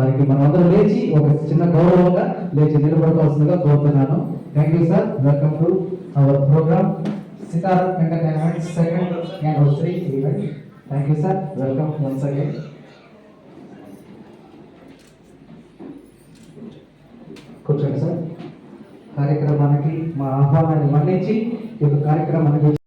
వారికి మనమందరం లేచి ఒక చిన్న గౌరవంగా లేచి నిలబడవలసిందిగా కోరుతున్నాను. Thank you sir welcome to our program Sitar entertainment second anniversary event thank you sir welcome once again కూర్చోండి సార్ కార్యక్రమానికి మా ఆహ్వానాన్ని మన్నించి ఈ యొక్క కార్యక్రమానికి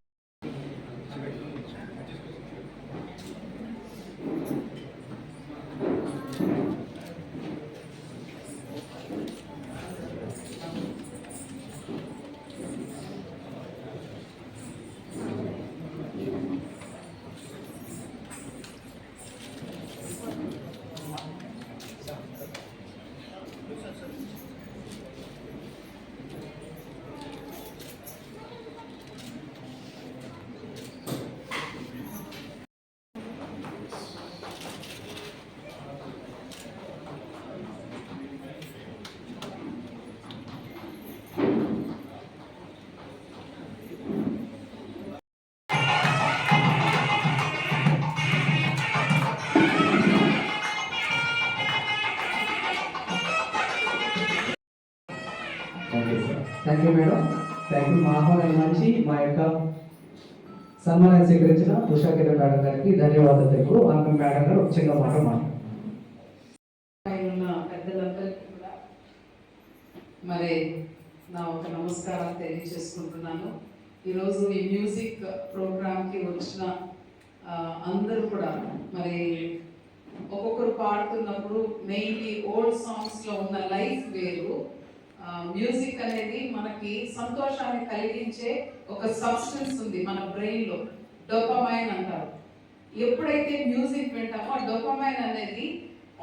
thank you madam. Thank you మా ఆహ్వానం మంచి మా యొక్క సన్మానాన్ని స్వీకరించిన ఉషా కిరణ్ మేడం గారికి ధన్యవాదాలు తెలుపు ఆమె మేడం గారు చిన్న మాట మాట్లాడారు కూడా మరి నా ఒక నమస్కారాలు తెలియజేసుకుంటున్నాను. ఈరోజు ఈ మ్యూజిక్ ప్రోగ్రామ్కి వచ్చిన అందరూ కూడా మరి ఒక్కొక్కరు పాడుతున్నప్పుడు మెయిన్లీ ఓల్డ్ సాంగ్స్లో ఉన్న లైఫ్ వేరు మ్యూజిక్ అనేది మనకి సంతోషాన్ని కలిగించే ఒక సబ్స్టెన్స్ ఉంది మన బ్రెయిన్లో డోపమైన్ అంటారు. ఎప్పుడైతే మ్యూజిక్ వింటామో ఆ డోపమైన్ అనేది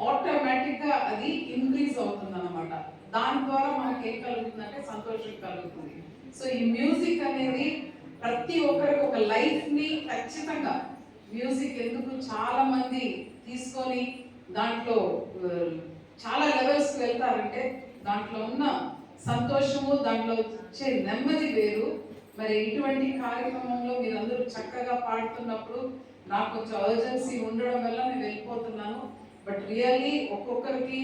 ఆటోమేటిక్గా అది ఇంక్రీజ్ అవుతుంది అనమాట దాని ద్వారా మనకి ఏం కలుగుతుందంటే సంతోషం కలుగుతుంది. సో ఈ మ్యూజిక్ అనేది ప్రతి ఒక్కరికి ఒక లైఫ్ని ఖచ్చితంగా మ్యూజిక్ ఎందుకు చాలా మంది తీసుకొని దాంట్లో చాలా లెవెల్స్కి వెళ్తారంటే దాంట్లో ఉన్న సంతోషము దాంట్లో వచ్చే నెమ్మది వేరు. మరి ఇటువంటి కార్యక్రమంలో మీరందరూ చక్కగా పాడుతున్నప్పుడు నాకు కొంచెం అర్జెన్సీ ఉండడం వల్ల నేను వెళ్ళిపోతున్నాను. బట్ రియల్లీ ఒక్కొక్కరికి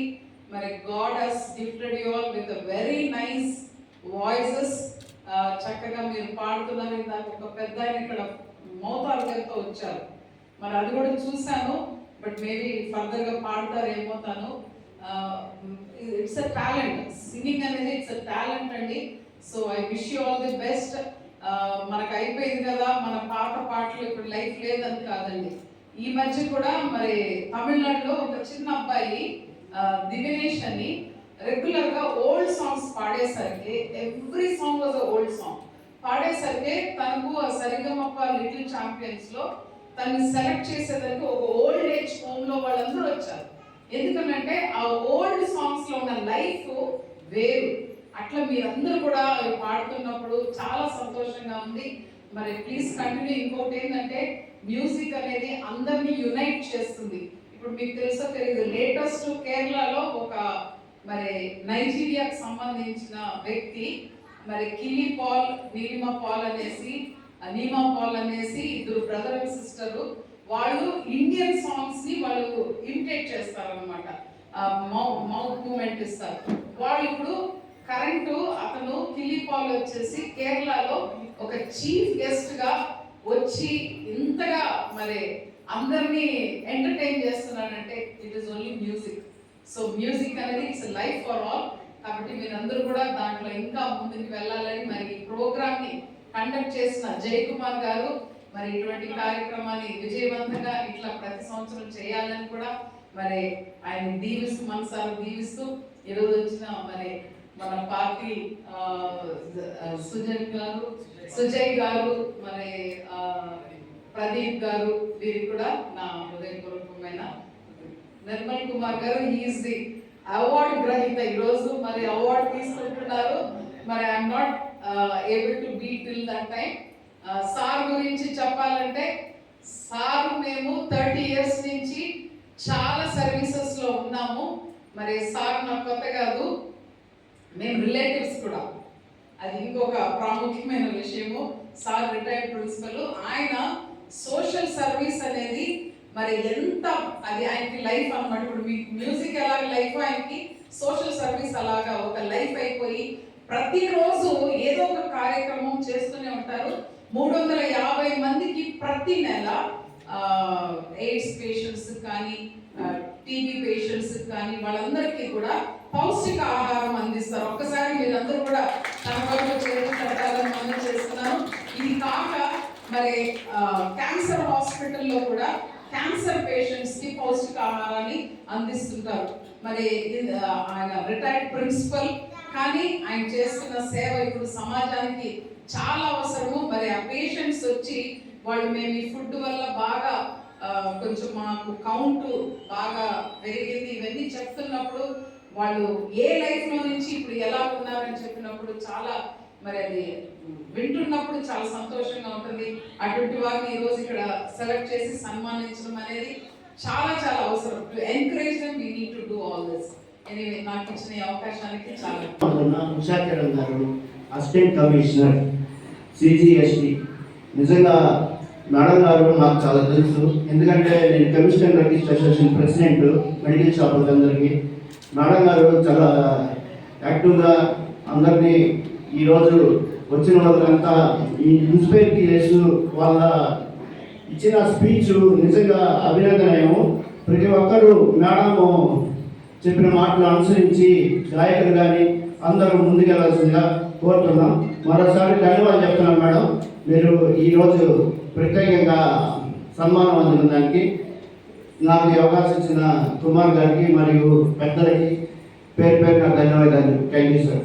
మరి God has gifted you all with very nice voices చక్కగా మీరు పాడుతున్నారు. నాకు ఒక పెద్ద ఆయన ఇక్కడ మోతారు గారితో వచ్చారు. మరి అది కూడా చూశాను. బట్ మేబీ ఫర్దర్గా పాడతారేమో తను. ఇట్స్ అ టాలెంట్ సింగింగ్ అనేది ఇట్స్ అ టాలెంట్ అండి. So I wish you all the best మనకు అయిపోయింది కదా మన పాత పాటలు ఇప్పుడు లైఫ్ లేదని కాదండి. ఈ మధ్య కూడా మరి తమిళనాడులో ఒక చిన్న అబ్బాయి దివినేష్ అని రెగ్యులర్గా old songs పాడేసరికి every song was old song పాడేసరికి తనకు సరిగమప్ప లిటిల్ ఛాంపియన్స్లో తను సెలెక్ట్ చేసేదానికి ఒక ఓల్డ్ ఏజ్ హోమ్లో వాళ్ళందరూ వచ్చారు. ఎందుకంటే ఆ ఓల్డ్ సాంగ్స్లో ఉన్న లైఫ్ వేరు. అట్లా మీరందరూ కూడా పాడుతున్నప్పుడు చాలా సంతోషంగా ఉంది. మరి ప్లీజ్ కంటిన్యూ ఇంకోటి ఏంటంటే మ్యూజిక్ అనేది అందరినీ యునైట్ చేస్తుంది. ఇప్పుడు మీకు తెలుసో తెలియదు లేటెస్ట్ కేరళలో ఒక మరి నైజీరియాకు సంబంధించిన వ్యక్తి మరి కిలి పాల్ నీలిమా పాల్ అనేసి నీమా పాల్ అనేసి ఇద్దరు బ్రదర్ అండ్ సిస్టరు వాళ్ళు ఇండియన్ సాంగ్స్ని వాళ్ళు ఇమిటేట్ చేస్తారు అనమాట మౌత్ మూమెంట్ ఇస్తారు. వాళ్ళు ఇప్పుడు కరెంటు అతను కిలిపాల్ వచ్చేసి కేరళలో ఒక చీఫ్ గెస్ట్గా వచ్చి ఇంతగా మరి అందరినీ ఎంటర్టైన్ చేస్తున్నాడంటే it is only music so music అనేది ఇట్స్ లైఫ్ ఫర్ ఆల్ కాబట్టి మీరందరూ కూడా దాంట్లో ఇంకా ముందుకు వెళ్ళాలని మరి ఈ ప్రోగ్రామ్ని కండక్ట్ చేసిన జయ్ కుమార్ గారు మరి ఇటువంటి కార్యక్రమాన్ని విజయవంతంగా ఇట్లా ప్రతి సంవత్సరం చేయాలని కూడా మరి ఆయన దీవిస్తూ మనసారి దీవిస్తూ ఈరోజు వచ్చిన మరి మన పార్టీ సుజన్ గారు సుజయ్ గారు మరి ఆ, ప్రదీప్ గారు వీరికి కూడా నా హృదయపూర్వకమైన నిర్మల్ కుమార్ గారు ఈజ్ ది అవార్డు గ్రహీత ఈరోజు. మరి అవార్డు తీసుకుంటున్నారు. మరి I'm not able to be till that time sir గురించి చెప్పాలంటే సార్ మేము థర్టీ ఇయర్స్ నుంచి చాలా సర్వీసెస్లో ఉన్నాము. మరి సార్ నాకు కొత్త కాదు మేము రిలేటివ్స్ కూడా. అది ఇంకొక ప్రాముఖ్యమైన విషయము. సార్ రిటైర్డ్ ప్రిన్సిపల్ ఆయన సోషల్ సర్వీస్ అనేది మరి ఎంత అది ఆయనకి లైఫ్ అనమాట ఇప్పుడు మీ మ్యూజిక్ ఎలాగ లైఫ్ ఆయనకి సోషల్ సర్వీస్ అలాగా ఒక లైఫ్ అయిపోయి ప్రతిరోజు ఏదో ఒక కార్యక్రమం చేస్తూనే ఉంటారు. మూడు వందల యాభై మందికి ప్రతి నెల ఎయిడ్స్ పేషెంట్స్ కానీ టీబీ పేషెంట్స్ కానీ వాళ్ళందరికీ కూడా పౌష్టిక ఆహారం అందిస్తారు. ఒక్కసారి మీరందరూ కూడా తన వరకు చేతులు కట్టాలని మనం చేస్తున్నాను. ఇది కాక మరి క్యాన్సర్ హాస్పిటల్లో కూడా క్యాన్సర్ పేషెంట్స్కి పౌష్టిక ఆహారాన్ని అందిస్తుంటారు. మరి ఇది, ఆయన రిటైర్డ్ ప్రిన్సిపల్ కానీ ఆయన చేస్తున్న సేవ ఇప్పుడు సమాజానికి చాలా అవసరము. మరి ఆ పేషెంట్స్ వచ్చి వాళ్ళు మేము ఈ ఫుడ్ వల్ల బాగా కొంచెం మాకు కౌంట్ బాగా పెరిగింది. ఇవన్నీ చెప్తున్నప్పుడు వాళ్ళు ఏ లైఫ్లో నుంచి ఇప్పుడు ఎలా ఉన్నారని చెప్పినప్పుడు చాలా మరి అది వింటున్నప్పుడు చాలా సంతోషంగా ఉంటుంది. అటువంటి వారిని ఈ రోజు ఇక్కడ సెలెక్ట్ చేసి సన్మానించడం అనేది చాలా చాలా అవసరం. To encourage them we need to do all this anyway నాకు ఇచ్చిన ఈ అవకాశానికి చాలా ఉన్న గారు అసిస్టెంట్ కమిషనర్. సిజిఎస్టి నిజంగా మేడం గారు నాకు చాలా తెలుసు. ఎందుకంటే నేను commissioner register association president medical షాపులకి అందరికీ. మేడం గారు చాలా యాక్టివ్గా అందరినీ ఈరోజు వచ్చిన వాళ్ళకంతా ఈ ఇన్స్పైర్ చేస్తూ వాళ్ళ ఇచ్చిన స్పీచ్ నిజంగా అభినందనీయం ప్రతి ఒక్కరూ మేడము చెప్పిన మాటలు అనుసరించి గాయకులు కానీ అందరూ ముందుకెళ్ళాల్సిందిగా కోరుతున్నాం. మరోసారి ధన్యవాదాలు చెప్తున్నాను మేడం. మీరు ఈరోజు ప్రత్యేకంగా సన్మానం అందిన దానికి నాకు అవకాశం ఇచ్చిన కుమార్ గారికి మరియు పెద్దలకి పేరు పేరు నా ధన్యవాదాలు థ్యాంక్ యూ సార్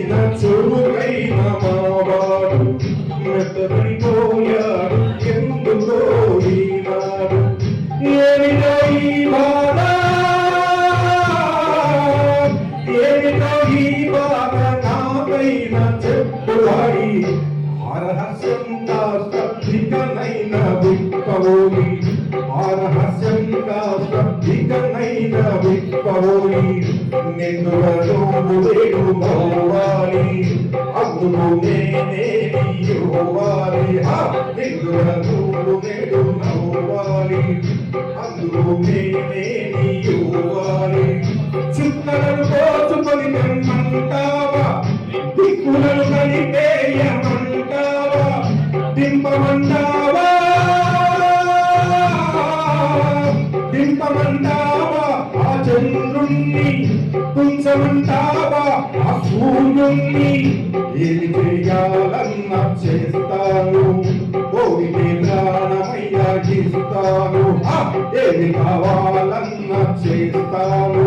that's కాస్తికనైన విప్పవోయి నిన్నులను వేడు మోవాలి అందుకు నేనే నీయోవాలి హా నిన్నులను వేడు నవ్వాలి అందుకు నేనే నీయోవాలి చుక్కలను కోచుకొని తెమ్మంటావా దిక్కులను కలిపేయమంటావా ఉంటావా అసూయుణ్ణి సూర్యుణ్ణి ఏది చేయాలన్నా చేస్తాను. కోరితే ప్రాణమయ్యా ఇస్తాను ఆ, ఏది కావాలన్నా చేస్తాను.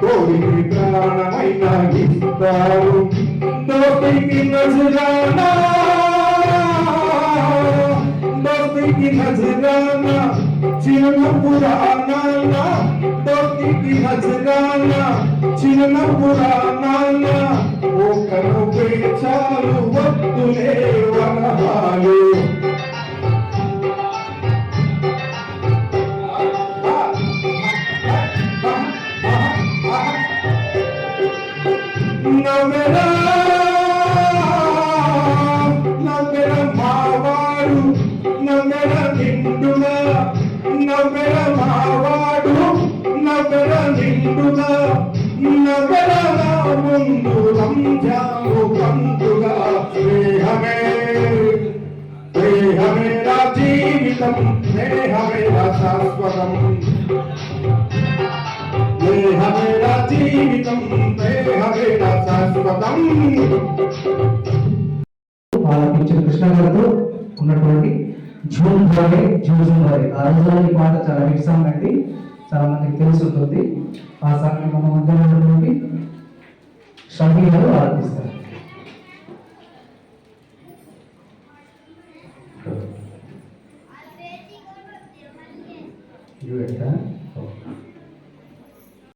కోరితే ప్రాణమైనా ఇస్తాను దోస్తికి నజరానా దోస్తికి నజరానా. చిన్న పురాణానా దోస్తికి నజరానా చిన్న పురాణానా ఒకరు చాలు వద్దులే వనహాలు నిండుగా నవ్వెర ముందు పండుగ. స్నేహమే స్నేహమే నా జీవితం స్నేహమే నా శాశ్వతం. జీవితం శాశ్వతం. కృష్ణ గారితో ఉన్నటువంటి జూన్ జూన్ ఆ రోజు పాట చాలా హిట్ అండి. చాలా మందికి తెలిసి ఉంటుంది. ఆ సాంగ్ మన మధ్యలో ఉన్నటువంటి షఫీ గారు ఆరాధిస్తారు You at that?